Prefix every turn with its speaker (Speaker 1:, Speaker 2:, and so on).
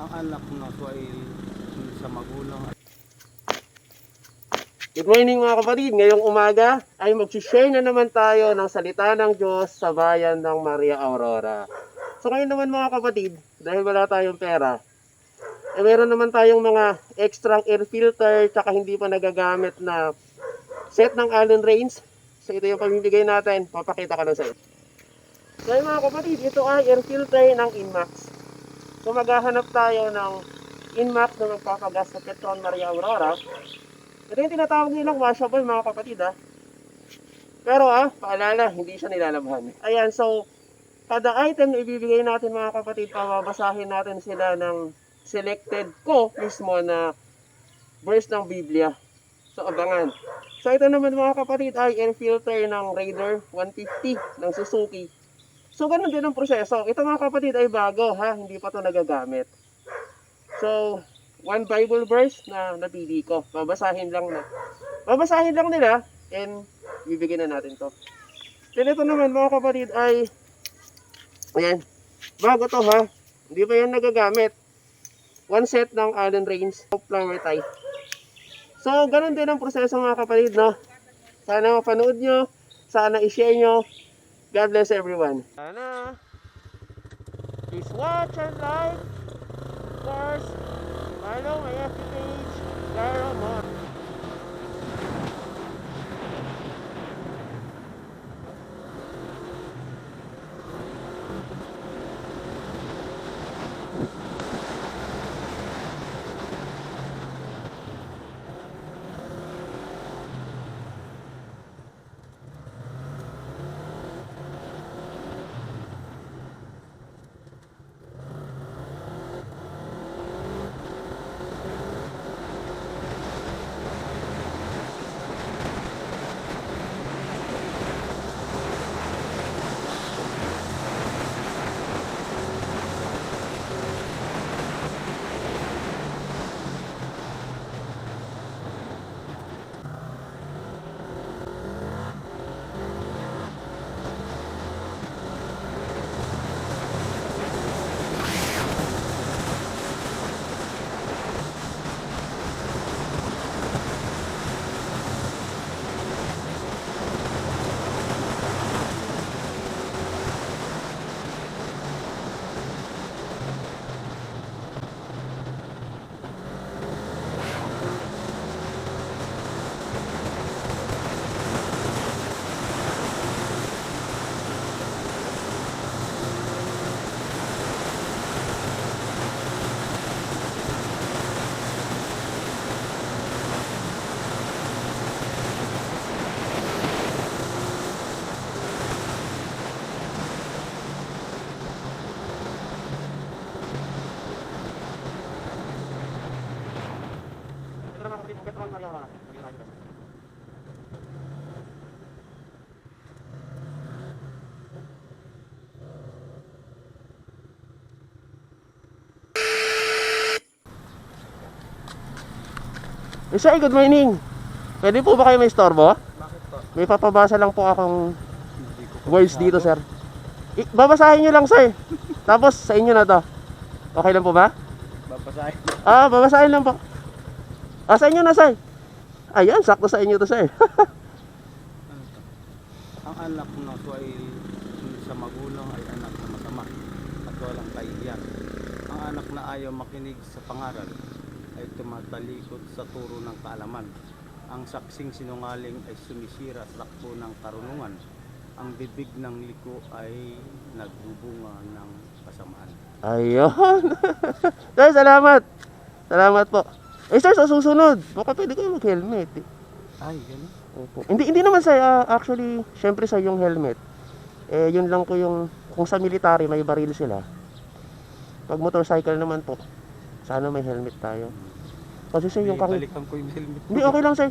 Speaker 1: ang anak na to ay sa magulang
Speaker 2: Good morning mga kapatid. Ngayong umaga ay mag-share na naman tayo ng salita ng Diyos sa bayan ng Maria Aurora. So ngayon naman mga kapatid, dahil wala tayong pera, eh meron naman tayong mga extra air filter tsaka hindi pa nagagamit na set ng Allen Range. So ito yung pamimigay natin. Papakita ko lang sa inyo. So mga kapatid, ito ay air filter ng Inmax. So maghahanap tayo ng Inmax na magpapagas sa Petron Maria Aurora. Ito yung tinatawag nilang washable mga kapatid ah. Pero ah, paalala, hindi siya nilalabhan. Ayan, so kada item na ibibigay natin mga kapatid, pababasahin natin sila ng selected ko mismo na verse ng Biblia. So abangan. So ito naman mga kapatid ay air filter ng Raider 150 ng Suzuki. So ganun din ang proseso. Ito mga kapatid ay bago ha, hindi pa to nagagamit. So, one Bible verse na napili ko. Babasahin lang na. Babasahin lang nila and bibigyan na natin to. Then ito naman mga kapatid ay ayan, bago to ha. Hindi pa yan nagagamit. One set ng Allen Range of flower tie. So, ganun din ang proseso mga kapatid, no? Sana mapanood nyo. Sana i-share nyo. God bless everyone. Sana please watch and like. Of course, follow my FB page, Garo Mon. Isa, good morning. Pwede po ba kayo may storbo?
Speaker 1: bakit po?
Speaker 2: May papabasa lang po akong words dito, sir. I- babasahin nyo lang, sir. Tapos, sa inyo na to. Okay lang po ba?
Speaker 1: Babasahin.
Speaker 2: Ah, babasahin lang po. Ah, sa inyo na, sir. Ayan, sakto sa inyo to, sir.
Speaker 1: ang anak na to ay sa magulang ay anak na masama at walang kaiyan. Ang anak na ayaw makinig sa pangaral ay tumatalikod sa turo ng kaalaman. Ang saksing sinungaling ay sumisira sa takbo ng karunungan. Ang bibig ng liko ay nagbubunga ng kasamaan.
Speaker 2: Ayun. sir, salamat. Salamat po. Eh, sir, sa susunod, baka pwede kayo mag-helmet. eh.
Speaker 1: Ay, gano'n?
Speaker 2: Opo. Hindi, hindi naman sa, ah, actually, syempre sa yung helmet. Eh, yun lang po yung, kung sa military, may baril sila. Pag motorcycle naman po, sana may helmet tayo. Kasi sir, yung kang...
Speaker 1: Balikan ko yung helmet.
Speaker 2: Hindi, okay lang sir.